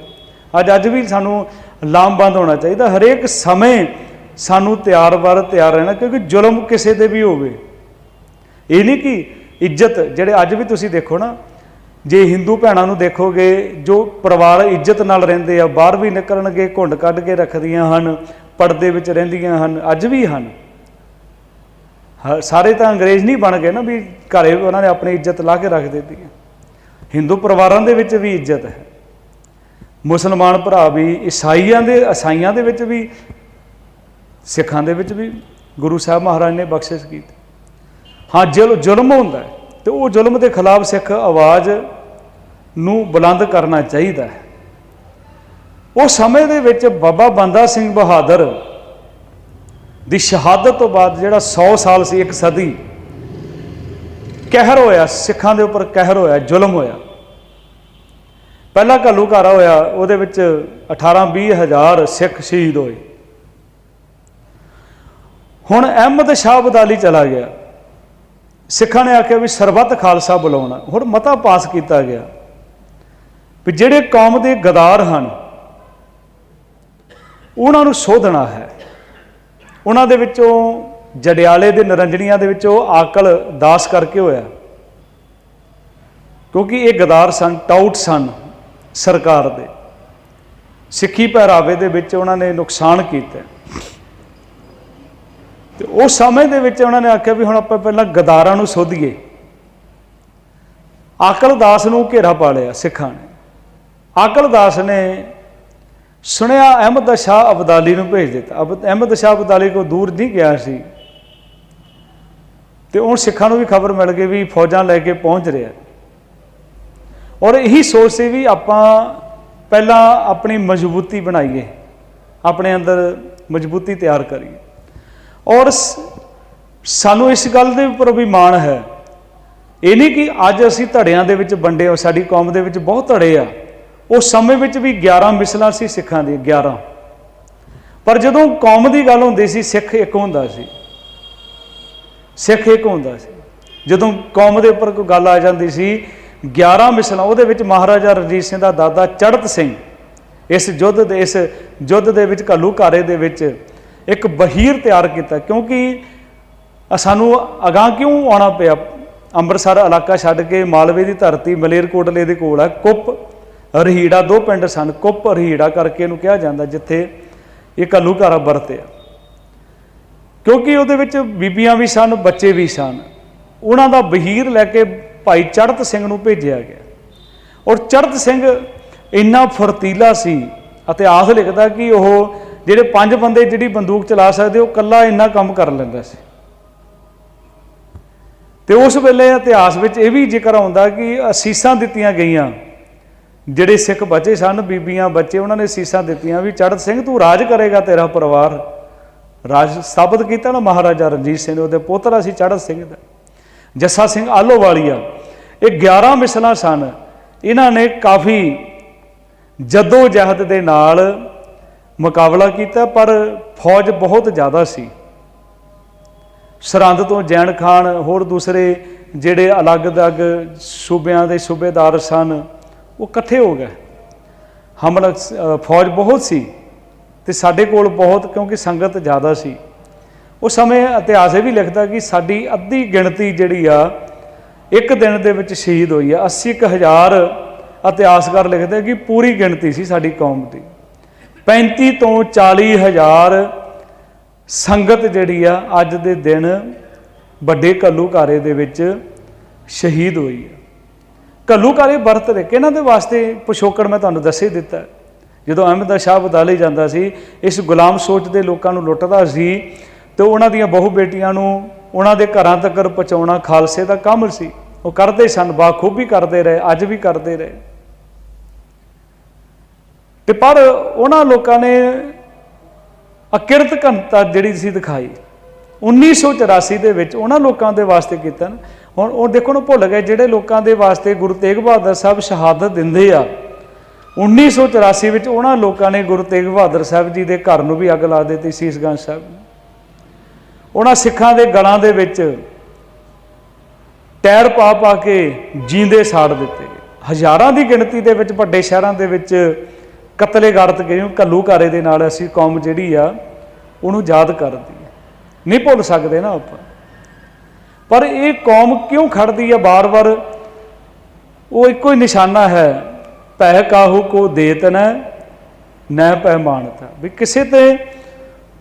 ਅੱਜ ਅੱਜ ਵੀ ਸਾਨੂੰ ਲਾਮਬੰਦ ਹੋਣਾ ਚਾਹੀਦਾ। ਹਰੇਕ ਸਮੇਂ ਸਾਨੂੰ ਤਿਆਰ ਵਰ ਤਿਆਰ ਰਹਿਣਾ, ਕਿਉਂਕਿ ਜ਼ੁਲਮ ਕਿਸੇ ਦੇ ਵੀ ਹੋਵੇ। ਇਹ ਨਹੀਂ ਕਿ ਇੱਜ਼ਤ, ਜਿਹੜੇ ਅੱਜ ਵੀ ਤੁਸੀਂ ਦੇਖੋ ਨਾ, ਜੇ ਹਿੰਦੂ ਭੈਣਾਂ ਨੂੰ ਦੇਖੋਗੇ, ਜੋ ਪਰਿਵਾਰ ਇੱਜ਼ਤ ਨਾਲ ਰਹਿੰਦੇ ਆ, ਬਾਹਰ ਵੀ ਨਿਕਲਣਗੇ, ਘੁੰਡ ਕੱਢ ਕੇ ਰੱਖਦੀਆਂ ਹਨ, ਪਰਦੇ ਵਿੱਚ ਰਹਿੰਦੀਆਂ ਹਨ, ਅੱਜ ਵੀ ਹਨ। ਸਾਰੇ ਤਾਂ ਅੰਗਰੇਜ਼ ਨਹੀਂ ਬਣ ਗਏ ਨਾ ਵੀ ਘਰੇ ਉਹਨਾਂ ਨੇ ਆਪਣੀ ਇੱਜ਼ਤ ਲਾ ਕੇ ਰੱਖ ਦਿੱਤੀ। ਹੈ ਹਿੰਦੂ ਪਰਿਵਾਰਾਂ ਦੇ ਵਿੱਚ ਵੀ ਇੱਜ਼ਤ ਹੈ। ਮੁਸਲਮਾਨ ਭਰਾ ਵੀ, ਈਸਾਈਆਂ ਦੇ ਈਸਾਈਆਂ ਦੇ ਵਿੱਚ ਵੀ, ਸਿੱਖਾਂ ਦੇ ਵਿੱਚ ਵੀ ਗੁਰੂ ਸਾਹਿਬ ਮਹਾਰਾਜ ਨੇ ਬਖਸ਼ਿਸ਼ ਕੀਤੀ। ਹਾਂ, ਜ਼ੁਲ, ਜ਼ੁਲਮ ਹੁੰਦਾ ਹੈ ਤੇ ਉਹ ਜ਼ੁਲਮ ਦੇ ਖਿਲਾਫ ਸਿੱਖ ਆਵਾਜ਼ ਨੂੰ ਬੁਲੰਦ ਕਰਨਾ ਚਾਹੀਦਾ ਹੈ। ਉਹ ਸਮੇਂ ਦੇ ਵਿੱਚ ਬਾਬਾ ਬੰਦਾ ਸਿੰਘ ਬਹਾਦਰ ਦੀ ਸ਼ਹਾਦਤ ਤੋਂ ਬਾਅਦ ਜਿਹੜਾ 100 ਸਾਲ ਸੀ ਇੱਕ ਸਦੀ ਕਹਿਰ ਹੋਇਆ, ਸਿੱਖਾਂ ਦੇ ਉੱਪਰ ਕਹਿਰ ਹੋਇਆ, ਜ਼ੁਲਮ ਹੋਇਆ। ਪਹਿਲਾ ਘੱਲੂਘਾਰਾ ਹੋਇਆ, ਉਹਦੇ ਵਿੱਚ 18 20 ਹਜ਼ਾਰ ਸਿੱਖ ਸ਼ਹੀਦ ਹੋਏ। ਹੁਣ ਅਹਿਮਦ ਸ਼ਾਹ ਬਦਾਲੀ ਚਲਾ ਗਿਆ। ਸਿੱਖਾਂ ਨੇ ਆਖਿਆ ਵੀ ਸਰਬੱਤ ਖਾਲਸਾ ਬੁਲਾਉਣਾ। ਹੁਣ ਮਤਾ ਪਾਸ ਕੀਤਾ ਗਿਆ ਵੀ ਜਿਹੜੇ ਕੌਮ ਦੇ ਗਦਾਰ ਹਨ, ਉਹਨਾਂ ਨੂੰ ਸੋਧਣਾ ਹੈ। ਉਹਨਾਂ ਦੇ ਵਿੱਚੋਂ ਜੜਿਆਲੇ ਦੇ ਨਰੰਜਣੀਆਂ ਦੇ ਵਿੱਚ ਉਹ ਆਕਲ ਦਾਸ ਕਰਕੇ ਹੋਇਆ। ਕਿਉਂਕਿ ਇਹ ਗਦਾਰ ਸਨ, ਟਾਊਟ ਸਨ ਸਰਕਾਰ ਦੇ। ਸਿੱਖੀ ਪਹਿਰਾਵੇ ਦੇ ਵਿੱਚ ਉਹਨਾਂ ਨੇ ਨੁਕਸਾਨ ਕੀਤਾ। ਤੇ ਉਸ ਸਮੇਂ ਦੇ ਵਿੱਚ ਉਹਨਾਂ ਨੇ ਆਖਿਆ ਵੀ ਹੁਣ ਆਪਾਂ ਪਹਿਲਾਂ ਗਦਾਰਾਂ ਨੂੰ ਸੋਧੀਏ। ਆਕਲ ਦਾਸ ਨੂੰ ਘੇਰਾ ਪਾ ਲਿਆ ਸਿੱਖਾਂ ਨੇ। ਆਕਲ ਦਾਸ ਨੇ ਸੁਣਿਆ ਅਹਿਮਦ ਸ਼ਾਹ ਅਬਦਾਲੀ ਨੂੰ ਭੇਜ ਦਿੱਤਾ। ਅਬ ਅਹਿਮਦ ਸ਼ਾਹ ਅਬਦਾਲੀ ਕੋ ਦੂਰ ਨਹੀਂ ਗਿਆ ਸੀ। ਤੇ ਹੁਣ ਸਿੱਖਾਂ ਨੂੰ ਵੀ ਖਬਰ ਮਿਲ ਗਈ ਵੀ ਫੌਜਾਂ ਲੈ ਕੇ ਪਹੁੰਚ ਰਿਹਾ ਔਰ ਇਹੀ ਸੋਚ ਸੀ ਵੀ ਆਪਾਂ ਪਹਿਲਾਂ ਆਪਣੀ ਮਜ਼ਬੂਤੀ ਬਣਾਈਏ, ਆਪਣੇ ਅੰਦਰ ਮਜ਼ਬੂਤੀ ਤਿਆਰ ਕਰੀਏ। ਔਰ ਸ- ਸਾਨੂੰ ਇਸ ਗੱਲ ਦੇ ਉੱਪਰ ਵੀ ਮਾਣ ਹੈ। ਇਹ ਨਹੀਂ ਕਿ ਅੱਜ ਅਸੀਂ ਧੜਿਆਂ ਦੇ ਵਿੱਚ ਵੰਡੇ ਹੋ ਸਾਡੀ ਕੌਮ ਦੇ ਵਿੱਚ ਬਹੁਤ ਧੜੇ ਆ। ਉਸ ਸਮੇਂ ਵਿੱਚ ਵੀ 11 ਮਿਸਲਾਂ ਸੀ ਸਿੱਖਾਂ ਦੀ 11 ਪਰ ਜਦੋਂ ਕੌਮ ਦੀ ਗੱਲ ਹੁੰਦੀ ਸੀ, ਸਿੱਖ ਇੱਕ ਹੁੰਦਾ ਸੀ। ਸਿੱਖ ਇੱਕ ਹੁੰਦਾ ਸੀ। ਜਦੋਂ ਕੌਮ ਦੇ ਉੱਪਰ ਕੋਈ ਗੱਲ ਆ ਜਾਂਦੀ ਸੀ 11 ਮਿਸਲਾਂ, ਉਹਦੇ ਵਿੱਚ ਮਹਾਰਾਜਾ ਰਣਜੀਤ ਸਿੰਘ ਦਾ ਦਾਦਾ ਚੜਤ ਸਿੰਘ, ਇਸ ਯੁੱਧ ਦੇ, ਇਸ ਯੁੱਧ ਦੇ ਵਿੱਚ ਘੱਲੂਘਾਰੇ ਦੇ ਵਿੱਚ ਇੱਕ ਬਹੀਰ ਤਿਆਰ ਕੀਤਾ, ਕਿਉਂਕਿ ਸਾਨੂੰ ਅਗਾਹ ਕਿਉਂ ਆਉਣਾ ਪਿਆ? ਅੰਮ੍ਰਿਤਸਰ ਇਲਾਕਾ ਛੱਡ ਕੇ ਮਾਲਵੇ ਦੀ ਧਰਤੀ, ਮਲੇਰਕੋਟਲੇ ਦੇ ਕੋਲ ਹੈ ਕੁੱਪ, ਰਹੀੜਾ, ਦੋ ਪਿੰਡ ਸਨ, ਕੁੱਪ, ਰਹੀੜਾ ਕਰਕੇ ਇਹਨੂੰ ਕਿਹਾ ਜਾਂਦਾ, ਜਿੱਥੇ ਇਹ ਘੱਲੂਘਾਰਾ ਵਰਤਿਆ। ਕਿਉਂਕਿ ਉਹਦੇ ਵਿੱਚ ਬੀਬੀਆਂ ਵੀ ਸਨ, ਬੱਚੇ ਵੀ ਸਨ। ਉਹਨਾਂ ਦਾ ਬਹੀਰ ਲੈ ਕੇ ਭਾਈ ਚੜਤ ਸਿੰਘ ਨੂੰ ਭੇਜਿਆ ਗਿਆ। ਔਰ ਚੜਤ ਸਿੰਘ ਇੰਨਾ ਫੁਰਤੀਲਾ ਸੀ ਇਤਿਹਾਸ ਲਿਖਦਾ ਕਿ ਉਹ ਜਿਹੜੇ ਪੰਜ ਬੰਦੇ ਜਿਹੜੀ ਬੰਦੂਕ ਚਲਾ ਸਕਦੇ, ਉਹ ਕੱਲਾ ਇੰਨਾ ਕੰਮ ਕਰ ਲੈਂਦਾ ਸੀ। ਤੇ ਉਸ ਵੇਲੇ ਇਤਿਹਾਸ ਵਿੱਚ ਇਹ ਵੀ ਜ਼ਿਕਰ ਆਉਂਦਾ ਕਿ ਅਸੀਸਾਂ ਦਿੱਤੀਆਂ ਗਈਆਂ। ਜਿਹੜੇ ਸਿੱਖ ਬੱਚੇ ਸਨ, ਬੀਬੀਆਂ, ਬੱਚੇ, ਉਹਨਾਂ ਨੇ ਅਸੀਸਾਂ ਦਿੱਤੀਆਂ ਵੀ ਚੜਤ ਸਿੰਘ ਤੂੰ ਰਾਜ ਕਰੇਗਾ ਤੇਰਾ ਪਰਿਵਾਰ। ਰਾਜ ਸਥਾਪਿਤ ਕੀਤਾ ਨਾ ਮਹਾਰਾਜਾ ਰਣਜੀਤ ਸਿੰਘ ਨੇ, ਉਹਦੇ ਪੋਤਰਾ ਸੀ ਚੜਤ ਸਿੰਘ ਦਾ, ਜੱਸਾ ਸਿੰਘ ਆਲੋਵਾਲੀਆ। ਇਹ 11 ਮਿਸਲਾਂ ਸਨ। ਇਹਨਾਂ ਨੇ ਕਾਫੀ ਜੱਦੋ ਜਹਿਦ ਦੇ ਨਾਲ ਮੁਕਾਬਲਾ ਕੀਤਾ, ਪਰ ਫੌਜ ਬਹੁਤ ਜ਼ਿਆਦਾ ਸੀ। ਸਰਹੰਦ ਤੋਂ ਜੈਨ ਖਾਨ, ਹੋਰ ਦੂਸਰੇ ਜਿਹੜੇ ਅਲੱਗ-ਅਲੱਗ ਸੂਬਿਆਂ ਦੇ ਸੂਬੇਦਾਰ ਸਨ, ਉਹ ਇਕੱਠੇ ਹੋ ਗਏ। ਹਮਲਾ ਫੌਜ ਬਹੁਤ ਸੀ। ਤੇ ਸਾਡੇ ਕੋਲ ਬਹੁਤ, ਕਿਉਂਕਿ ਸੰਗਤ ਜ਼ਿਆਦਾ ਸੀ। ਉਸ ਸਮੇਂ ਇਤਿਹਾਸ ਇਹ ਵੀ ਲਿਖਦਾ ਕਿ ਸਾਡੀ ਅੱਧੀ ਗਿਣਤੀ ਜਿਹੜੀ ਆ, ਇੱਕ ਦਿਨ ਦੇ ਵਿੱਚ ਸ਼ਹੀਦ ਹੋਈ ਆ। 80000 ਇਤਿਹਾਸਕਾਰ ਲਿਖਦੇ ਕਿ ਪੂਰੀ ਗਿਣਤੀ ਸੀ ਸਾਡੀ ਕੌਮ ਦੀ। 35 ਤੋਂ 40 ਹਜ਼ਾਰ ਸੰਗਤ ਜਿਹੜੀ ਆ, ਅੱਜ ਦੇ ਦਿਨ ਵੱਡੇ ਘੱਲੂਘਾਰੇ ਦੇ ਵਿੱਚ ਸ਼ਹੀਦ ਹੋਈ ਆ। ਘੱਲੂਘਾਰੇ ਵਰਤ ਰਹੇ। ਕਿ ਇਹਨਾਂ ਦੇ ਵਾਸਤੇ? ਪਿਛੋਕੜ ਮੈਂ ਤੁਹਾਨੂੰ ਦੱਸੇ ਦਿੱਤਾ। ਜਦੋਂ ਅਹਿਮਦ ਸ਼ਾਹ ਬਦਾਲੇ ਜਾਂਦਾ ਸੀ, ਇਸ ਗੁਲਾਮ ਸੋਚ ਦੇ ਲੋਕਾਂ ਨੂੰ ਲੁੱਟਦਾ ਸੀ ਤੇ ਉਹਨਾਂ ਦੀਆਂ ਬਹੂ ਬੇਟੀਆਂ ਨੂੰ ਉਹਨਾਂ ਦੇ ਘਰਾਂ ਤੱਕ ਪਹੁੰਚਾਉਣਾ ਖਾਲਸੇ ਦਾ ਕੰਮ ਸੀ। ਉਹ ਕਰਦੇ ਸਨ, ਬਾਖੂਬੀ ਕਰਦੇ ਰਹੇ, ਅੱਜ ਵੀ ਕਰਦੇ ਰਹੇ। ਤੇ ਪਰ ਉਹਨਾਂ ਲੋਕਾਂ ਨੇ ਅਕਿਰਤ ਘਨਤਾ ਜਿਹੜੀ ਸੀ ਦਿਖਾਈ। 1984 ਦੇ ਵਿੱਚ ਉਹਨਾਂ ਲੋਕਾਂ ਦੇ ਵਾਸਤੇ ਕੀਤਾ ਹੁਣ ਉਹ ਦੇਖੋ ਨਾ ਭੁੱਲ ਗਏ, ਜਿਹੜੇ ਲੋਕਾਂ ਦੇ ਵਾਸਤੇ ਗੁਰੂ ਤੇਗ ਬਹਾਦਰ ਸਾਹਿਬ ਸ਼ਹਾਦਤ ਦਿੰਦੇ ਆ 1984 ਵਿੱਚ ਉਹਨਾਂ ਲੋਕਾਂ ਨੇ ਗੁਰੂ ਤੇਗ ਬਹਾਦਰ ਸਾਹਿਬ ਜੀ ਦੇ ਘਰ ਨੂੰ ਵੀ ਅੱਗ ਲਾ ਦਿੱਤੀ ਸੀਸਗੰਜ ਸਾਹਿਬ ਉਹਨਾਂ ਸਿੱਖਾਂ ਦੇ ਗਲਾਂ ਦੇ ਵਿੱਚ ਟਾਇਰ ਪਾ ਪਾ ਕੇ ਜੀਂਦੇ ਸਾੜ ਦਿੱਤੇ। ਹਜ਼ਾਰਾਂ ਦੀ ਗਿਣਤੀ ਦੇ ਵਿੱਚ, ਵੱਡੇ ਸ਼ਹਿਰਾਂ ਦੇ ਵਿੱਚ ਕਤਲੇ ਗਾਰਤ ਗਏ ਕੱਲੂ ਘਾਰੇ ਦੇ ਨਾਲ ਅਸੀਂ ਕੌਮ ਜਿਹੜੀ ਆ, ਉਹਨੂੰ ਯਾਦ ਕਰਦੀ ਹੈ ਨਹੀਂ ਭੁੱਲ ਸਕਦੇ ਨਾ ਆਪਾਂ। ਪਰ ਇਹ ਕੌਮ ਕਿਉਂ ਖੜਦੀ ਆ? ਬਾਰ-ਬਾਰ ਉਹ ਇੱਕੋ ਹੀ ਨਿਸ਼ਾਨਾ ਹੈ ਪੈ ਕਾਹੂ ਕੋ ਦੇਤ ਨ, ਨੈ ਪਹਿਮਾਨਤਾ ਵੀ ਕਿਸੇ ਤੇ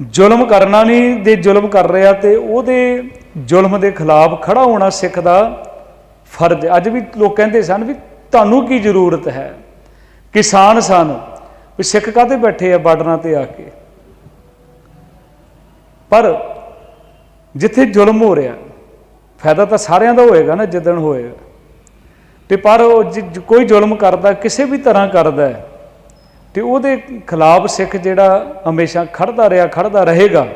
ਜ਼ੁਲਮ ਕਰਨਾ ਨਹੀਂ ਦੇ ਜ਼ੁਲਮ ਕਰ ਰਿਹਾ ਤੇ ਉਹਦੇ ਜ਼ੁਲਮ ਦੇ ਖਿਲਾਫ ਖੜਾ ਹੋਣਾ ਸਿੱਖ ਦਾ ਫਰਜ਼ ਅੱਜ ਵੀ ਲੋਕ ਕਹਿੰਦੇ ਸਨ ਵੀ ਤੁਹਾਨੂੰ ਕੀ ਜ਼ਰੂਰਤ ਹੈ? ਕਿਸਾਨ ਸਨ। ਵੀ ਸਿੱਖ ਕਾਹਤੇ ਬੈਠੇ ਆ ਬਾਰਡਰਾਂ ਤੇ ਆ ਕੇ? ਪਰ ਜਿੱਥੇ ਜ਼ੁਲਮ ਹੋ ਰਿਹਾ, ਫਾਇਦਾ ਤਾਂ ਸਾਰਿਆਂ ਦਾ ਹੋਏਗਾ ਨਾ, ਜਿੱਦਣ ਹੋਏਗਾ। ਤੇ ਪਰ ਉਹ ਜਿ- ਕੋਈ ਜ਼ੁਲਮ ਕਰਦਾ ਕਿਸੇ ਵੀ ਤਰ੍ਹਾਂ ਕਰਦਾ ਹੈ, ਤੇ ਉਹਦੇ ਖਿਲਾਫ ਸਿੱਖ ਜਿਹੜਾ ਹਮੇਸ਼ਾ ਖੜਦਾ ਰਿਹਾ ਖੜਦਾ ਰਹੇਗਾ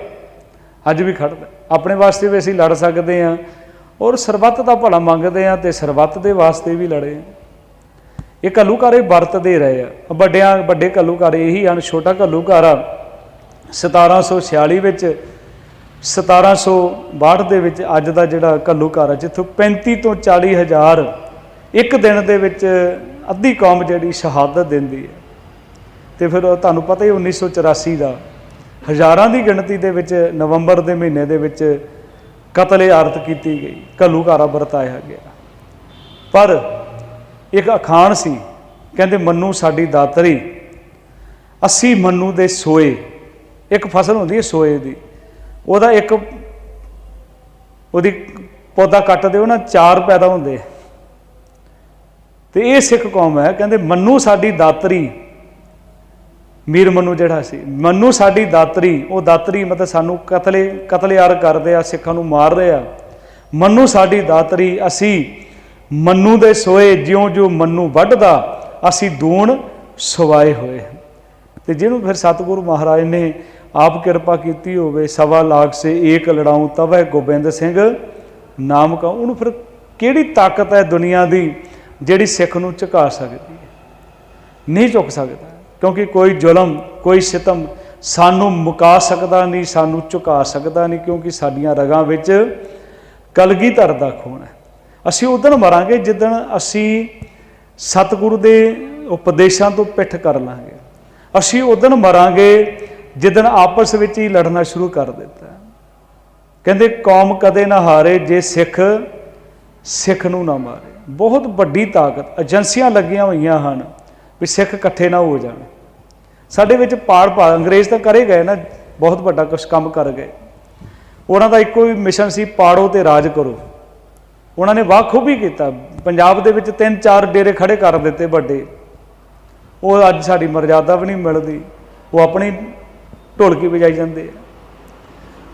ਅੱਜ ਵੀ ਖੜਦਾ ਆਪਣੇ ਵਾਸਤੇ ਵੀ ਅਸੀਂ ਲੜ ਸਕਦੇ ਹਾਂ ਔਰ ਸਰਬੱਤ ਦਾ ਭਲਾ ਮੰਗਦੇ ਹਾਂ ਤੇ ਸਰਬੱਤ ਦੇ ਵਾਸਤੇ ਵੀ ਲੜੇ ਹਾਂ। ਇਹ ਘੱਲੂਘਾਰੇ ਵਰਤਦੇ ਰਹੇ ਆ ਵੱਡਿਆਂ ਵੱਡੇ ਘੱਲੂਘਾਰੇ ਇਹੀ ਹਨ ਛੋਟਾ ਘੱਲੂਘਾਰਾ 1746 ਵਿੱਚ 1762 ਦੇ ਵਿੱਚ ਅੱਜ ਦਾ ਜਿਹੜਾ ਘੱਲੂਘਾਰਾ ਜਿੱਥੋਂ 35 ਤੋਂ 40 ਹਜ਼ਾਰ ਇੱਕ ਦਿਨ ਦੇ ਵਿੱਚ ਅੱਧੀ ਕੌਮ ਜਿਹੜੀ ਸ਼ਹਾਦਤ ਦਿੰਦੀ ਹੈ। ਤੇ ਫਿਰ ਤੁਹਾਨੂੰ ਪਤਾ ਹੀ 1984 ਦਾ ਹਜ਼ਾਰਾਂ ਦੀ ਗਿਣਤੀ ਦੇ ਵਿੱਚ ਨਵੰਬਰ ਦੇ ਮਹੀਨੇ ਦੇ ਵਿੱਚ ਕਤਲੇ ਆਰਤ ਕੀਤੀ ਗਈ, ਘੱਲੂਘਾਰਾ ਵਰਤਾਇਆ ਗਿਆ। ਪਰ ਇੱਕ ਅਖਾਣ ਸੀ, ਕਹਿੰਦੇ ਮੰਨੂ ਸਾਡੀ ਦਾਤਰੀ, ਅਸੀਂ ਮੰਨੂ ਦੇ ਸੋਏ, ਇੱਕ ਫਸਲ ਹੁੰਦੀ ਹੈ ਸੋਏ ਦੀ, ਉਹਦਾ ਇੱਕ ਉਹਦੀ ਪੌਦਾ ਕੱਟਦੇ ਦਿਓ ਨਾ, ਚਾਰ ਪੈਦਾ ਹੁੰਦੇ ਤੇ ਇਹ ਸਿੱਖ ਕੌਮ ਹੈ, ਕਹਿੰਦੇ ਮੰਨੂ ਸਾਡੀ ਦਾਤਰੀ। ਮੀਰ ਮੰਨੂ ਜਿਹੜਾ ਸੀ, ਮੰਨੂ ਸਾਡੀ ਦਾਤਰੀ, ਉਹ ਦਾਤਰੀ ਮਤਲਬ ਸਾਨੂੰ ਕਤਲੇ, ਕਤਲੇਆਰ ਕਰਦੇ ਆ, ਸਿੱਖਾਂ ਨੂੰ ਮਾਰ ਰਹੇ ਆ। ਮੰਨੂ ਸਾਡੀ ਦਾਤਰੀ, ਅਸੀਂ ਮੰਨੂ ਦੇ ਸੋਏ ਜਿਉਂ ਜਿਉਂ ਮੰਨੂ ਵੱਢਦਾ, ਅਸੀਂ ਦੂਣ ਸਵਾਏ ਹੋਏ ਹਾਂ। ਤੇ ਜਿਹਨੂੰ ਫਿਰ ਸਤਿਗੁਰੂ ਮਹਾਰਾਜ ਨੇ ਆਪ ਕਿਰਪਾ ਕੀਤੀ ਹੋਵੇ, ਸਵਾ ਲਾਖ ਸੇ ਏਕ ਲੜਾਉ ਤਵੈ ਗੋਬਿੰਦ ਸਿੰਘ ਨਾਮ ਕਾ, ਉਹਨੂੰ ਫਿਰ ਕਿਹੜੀ ਤਾਕਤ ਹੈ ਦੁਨੀਆ ਦੀ? ਜਿਹੜੀ ਸਿੱਖ ਨੂੰ ਝੁਕਾ ਸਕਦੀ ਹੈ। ਨਹੀਂ ਝੁਕ ਸਕਦਾ, ਕਿਉਂਕਿ ਕੋਈ ਜ਼ੁਲਮ, ਕੋਈ ਸਿਤਮ ਸਾਨੂੰ ਮੁਕਾ ਸਕਦਾ ਨਹੀਂ, ਸਾਨੂੰ ਝੁਕਾ ਸਕਦਾ ਨਹੀਂ, ਕਿਉਂਕਿ ਸਾਡੀਆਂ ਰਗਾਂ ਵਿੱਚ ਕਲਗੀਧਰ ਦਾ ਖੂਨ ਹੈ। ਅਸੀਂ ਉਦੋਂ ਮਰਾਂਗੇ ਜਿੱਦਣ ਅਸੀਂ ਸਤਿਗੁਰੂ ਦੇ ਉਪਦੇਸ਼ਾਂ ਤੋਂ ਪਿੱਠ ਕਰ ਲਾਂਗੇ। ਅਸੀਂ ਉਦੋਂ ਮਰਾਂਗੇ ਜਿੱਦਣ ਆਪਸ ਵਿੱਚ ਹੀ ਲੜਨਾ ਸ਼ੁਰੂ ਕਰ ਦਿੱਤਾ। ਕਹਿੰਦੇ, ਕੌਮ ਕਦੇ ਨਾ ਹਾਰੇ ਜੇ ਸਿੱਖ ਸਿੱਖ ਨੂੰ ਨਾ ਮਾਰੇ। ਬਹੁਤ ਵੱਡੀ ਤਾਕਤ ਏਜੰਸੀਆਂ ਲੱਗੀਆਂ ਹੋਈਆਂ ਹਨ ਵੀ ਸਿੱਖ ਇਕੱਠੇ ਨਾ ਹੋ ਜਾਣ। ਸਾਡੇ ਵਿੱਚ ਪਾੜ ਪਾ, ਅੰਗਰੇਜ਼ ਤਾਂ ਕਰੇ ਗਏ ਨਾ, ਬਹੁਤ ਵੱਡਾ ਕੁਝ ਕੰਮ ਕਰ ਗਏ। ਉਹਨਾਂ ਦਾ ਇੱਕੋ ਹੀ ਮਿਸ਼ਨ ਸੀ, ਪਾੜੋ ਤੇ ਰਾਜ ਕਰੋ। ਉਹਨਾਂ ਨੇ ਬਾਖੂਬੀ ਕੀਤਾ। ਪੰਜਾਬ ਦੇ ਵਿੱਚ ਤਿੰਨ ਚਾਰ ਡੇਰੇ ਖੜੇ ਕਰ ਦਿੱਤੇ ਵੱਡੇ। ਉਹ ਅੱਜ ਸਾਡੀ ਮਰਜ਼ਾਦਾ ਵੀ ਨਹੀਂ ਮਿਲਦੀ। ਉਹ ਆਪਣੀ ਢੋਲਕੀ ਵਜਾਈ ਜਾਂਦੇ ਆ।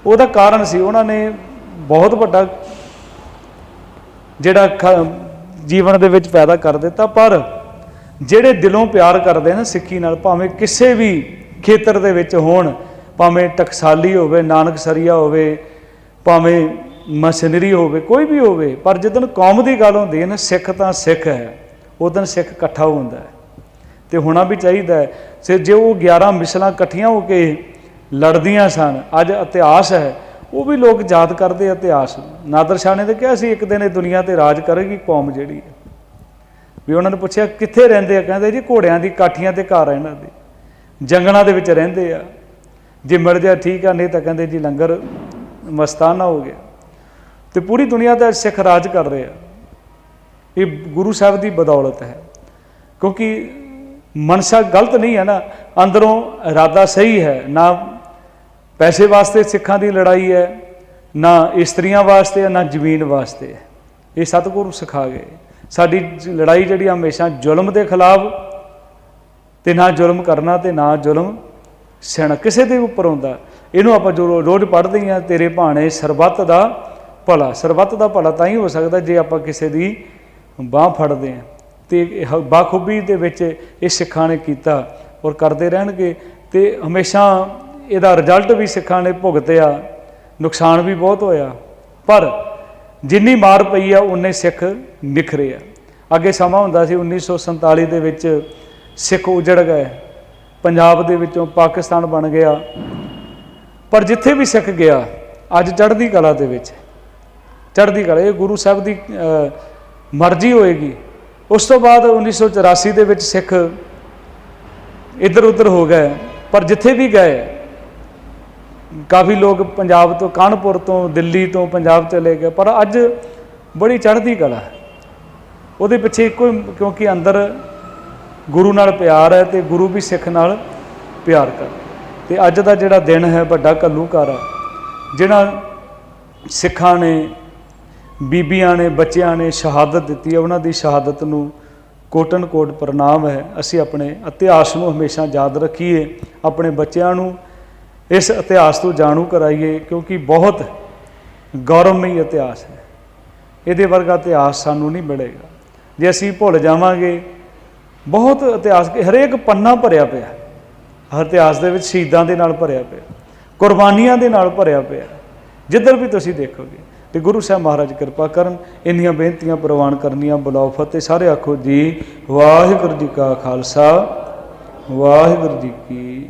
ਉਹਦਾ ਕਾਰਨ ਸੀ, ਉਹਨਾਂ ਨੇ ਬਹੁਤ ਵੱਡਾ ਜਿਹੜਾ ਖ- ਜੀਵਨ ਦੇ ਵਿੱਚ ਪੈਦਾ ਕਰ ਦਿੱਤਾ, ਪਰ ਜਿਹੜੇ ਦਿਲੋਂ ਪਿਆਰ ਕਰਦੇ ਨੇ ਸਿੱਖੀ ਨਾਲ, ਭਾਵੇਂ ਕਿਸੇ ਵੀ ਖੇਤਰ ਦੇ ਵਿੱਚ ਹੋਣ, ਭਾਵੇਂ ਟਕਸਾਲੀ ਹੋਵੇ ਨਾਨਕ ਸਰੀਆ ਹੋਵੇ, ਭਾਵੇਂ ਮਸ਼ਨਰੀ ਹੋਵੇ, ਕੋਈ ਵੀ ਹੋਵੇ, ਪਰ ਜਦੋਂ ਕੌਮ ਦੀ ਗੱਲ ਹੁੰਦੀ ਹੈ ਨਾ, ਸਿੱਖ ਤਾਂ ਸਿੱਖ ਹੈ ਉਦੋਂ ਸਿੱਖ ਇਕੱਠਾ ਹੁੰਦਾ ਹੈ। ਤੇ ਹੋਣਾ ਵੀ ਚਾਹੀਦਾ ਹੈ। ਸੇ ਜੇ ਉਹ 11 ਮਿਸਲਾਂ ਇਕੱਠੀਆਂ ਹੋ ਕੇ ਲੜਦੀਆਂ ਸਨ, ਅੱਜ ਇਤਿਹਾਸ ਹੈ ਉਹ ਵੀ ਲੋਕ ਯਾਦ ਕਰਦੇ ਇਤਿਹਾਸ ਨੂੰ। ਨਾਦਰ ਸ਼ਾਹ ਨੇ ਤਾਂ ਕਿਹਾ ਸੀ, ਇੱਕ ਦਿਨ ਇਹ ਦੁਨੀਆ ਤੇ ਰਾਜ ਕਰੇਗੀ, ਕੌਮ ਜਿਹੜੀ ਹੈ। ਵੀ ਉਹਨਾਂ ਨੇ ਪੁੱਛਿਆ, ਕਿੱਥੇ ਰਹਿੰਦੇ ਆ? ਕਹਿੰਦੇ ਜੀ, ਘੋੜਿਆਂ ਦੀ ਕਾਠੀਆਂ ਤੇ ਘਰ ਆ ਇਹਨਾਂ ਦੇ। ਜੰਗਲਾਂ ਦੇ ਵਿੱਚ ਰਹਿੰਦੇ ਆ। ਜੇ ਮਿਲ ਜਾ ਠੀਕ ਆ, ਨਹੀਂ ਤਾਂ ਕਹਿੰਦੇ ਜੀ, ਲੰਗਰ ਮਸਤਾਨਾ ਹੋ ਗਿਆ। ਤੇ ਪੂਰੀ ਦੁਨੀਆ ਦਾ ਸਿੱਖ ਰਾਜ ਕਰ ਰਹੇ। ਆ ਇਹ ਗੁਰੂ ਸਾਹਿਬ ਦੀ ਬਦੌਲਤ ਹੈ। ਕਿਉਂਕਿ ਮਨਸ਼ਾ ਗਲਤ ਨਹੀਂ ਹੈ ਨਾ। ਅੰਦਰੋਂ ਇਰਾਦਾ ਸਹੀ ਹੈ, ਨਾ ਪੈਸੇ ਵਾਸਤੇ ਸਿੱਖਾਂ ਦੀ ਲੜਾਈ ਹੈ, ਨਾ ਇਸਤਰੀਆਂ ਵਾਸਤੇ ਨਾ ਜ਼ਮੀਨ ਵਾਸਤੇ ਇਹ ਸਤਿਗੁਰੂ ਸਿਖਾ ਗਏ। ਸਾਡੀ ਲੜਾਈ ਜਿਹੜੀ ਹਮੇਸ਼ਾ ਜ਼ੁਲਮ ਦੇ ਖਿਲਾਫ ਤੇ ਨਾ ਜ਼ੁਲਮ ਕਰਨਾ ਤੇ ਨਾ ਜ਼ੁਲਮ ਸਹਿਣਾ, ਕਿਸੇ ਦੇ ਉੱਪਰ ਹੁੰਦਾ। ਇਹਨੂੰ ਆਪਾਂ ਜੋ ਰੋਜ਼ ਪੜ੍ਹਦੇ ਹਾਂ ਤੇਰੇ ਭਾਣੇ ਸਰਬੱਤ ਦਾ ਭਲਾ, ਸਰਬੱਤ ਦਾ ਭਲਾ ਤਾਂ ਹੀ ਹੋ ਸਕਦਾ ਜੇ ਆਪਾਂ ਕਿਸੇ ਦੀ ਬਾਹ ਫੜਦੇ ਹਾਂ। ਤੇ ਬਾਖੂਬੀ ਦੇ ਵਿੱਚ ਇਹ ਸਿੱਖਾਂ ਨੇ ਕੀਤਾ ਔਰ ਕਰਦੇ ਰਹਿਣਗੇ। ਤੇ ਹਮੇਸ਼ਾ ਇਹਦਾ ਰਿਜ਼ਲਟ ਵੀ ਸਿੱਖਾਂ ਨੇ ਭੁਗਤਿਆ, ਨੁਕਸਾਨ ਵੀ ਬਹੁਤ ਹੋਇਆ। ਪਰ ਜਿੰਨੀ ਮਾਰ ਪਈ ਆ, ਉਨੇ ਸਿੱਖ ਨਿਖਰੇ ਆ। ਅੱਗੇ ਸਮਾਂ ਹੁੰਦਾ ਸੀ 1947 ਦੇ ਵਿੱਚ ਸਿੱਖ ਉਜੜ ਗਏ। ਪੰਜਾਬ ਦੇ ਵਿੱਚੋਂ ਪਾਕਿਸਤਾਨ ਬਣ ਗਿਆ। ਪਰ ਜਿੱਥੇ ਵੀ ਸਿੱਖ ਗਿਆ, ਅੱਜ ਚੜ੍ਹਦੀ ਕਲਾ ਦੇ ਵਿੱਚ। ਚੜ੍ਹਦੀ ਕਲਾ, ਇਹ ਗੁਰੂ ਸਾਹਿਬ ਦੀ ਮਰਜ਼ੀ ਹੋਏਗੀ। ਉਸ ਤੋਂ ਬਾਅਦ 1984 ਦੇ ਵਿੱਚ ਸਿੱਖ ਇੱਧਰ ਉੱਧਰ ਹੋ ਗਏ। ਪਰ ਜਿੱਥੇ ਵੀ ਗਏ ਕਾਫੀ ਲੋਕ ਪੰਜਾਬ ਤੋਂ, ਕਾਨਪੁਰ ਤੋਂ, ਦਿੱਲੀ ਤੋਂ ਪੰਜਾਬ ਚਲੇ ਗਏ, ਪਰ ਅੱਜ ਬੜੀ ਚੜ੍ਹਦੀ ਕਲਾ ਹੈ। ਉਹਦੇ ਪਿੱਛੇ ਇੱਕੋ ਹੀ, ਕਿਉਂਕਿ ਅੰਦਰ ਗੁਰੂ ਨਾਲ ਪਿਆਰ ਹੈ ਤੇ ਗੁਰੂ ਵੀ ਸਿੱਖ ਨਾਲ ਪਿਆਰ ਕਰ ਤੇ ਅੱਜ ਦਾ ਜਿਹੜਾ ਦਿਨ ਹੈ, ਵੱਡਾ ਘੱਲੂਘਾਰਾ ਜਿਹੜਾ ਸਿੱਖਾਂ ਨੇ, ਬੀਬੀਆਂ ਨੇ, ਬੱਚਿਆਂ ਨੇ ਸ਼ਹਾਦਤ ਦਿੱਤੀ ਹੈ, ਉਹਨਾਂ ਦੀ ਸ਼ਹਾਦਤ ਨੂੰ ਕੋਟਨ ਕੋਟ ਪ੍ਰਣਾਮ ਹੈ। ਅਸੀਂ ਆਪਣੇ ਇਤਿਹਾਸ ਨੂੰ ਹਮੇਸ਼ਾ ਯਾਦ ਰੱਖੀਏ, ਆਪਣੇ ਬੱਚਿਆਂ ਨੂੰ ਇਸ ਇਤਿਹਾਸ ਤੋਂ ਜਾਣੂ ਕਰਾਈਏ ਕਿਉਂਕਿ ਬਹੁਤ ਗੌਰਵਮਈ ਇਤਿਹਾਸ ਹੈ। ਇਹਦੇ ਵਰਗਾ ਇਤਿਹਾਸ ਸਾਨੂੰ ਨਹੀਂ ਮਿਲੇਗਾ। ਜੇ ਅਸੀਂ ਭੁੱਲ ਜਾਵਾਂਗੇ, ਬਹੁਤ ਇਤਿਹਾਸ ਹਰੇਕ ਪੰਨਾ ਭਰਿਆ ਪਿਆ। ਹਰ ਇਤਿਹਾਸ ਦੇ ਵਿੱਚ ਸ਼ਹੀਦਾਂ ਦੇ ਨਾਲ ਭਰਿਆ ਪਿਆ, ਕੁਰਬਾਨੀਆਂ ਦੇ ਨਾਲ ਭਰਿਆ ਪਿਆ। ਜਿੱਧਰ ਵੀ ਤੁਸੀਂ ਦੇਖੋਗੇ ਤੇ ਗੁਰੂ ਸਾਹਿਬ ਮਹਾਰਾਜ ਕਿਰਪਾ ਕਰਨ, ਇੰਨੀਆਂ ਬੇਨਤੀਆਂ ਪ੍ਰਵਾਨ ਕਰਨੀਆਂ, ਬੁਲਾਓ ਫਤਿਹ, ਸਾਰੇ ਆਖੋ ਜੀ, ਵਾਹਿਗੁਰੂ ਜੀ ਕਾ ਖਾਲਸਾ, ਵਾਹਿਗੁਰੂ ਜੀ ਕੀ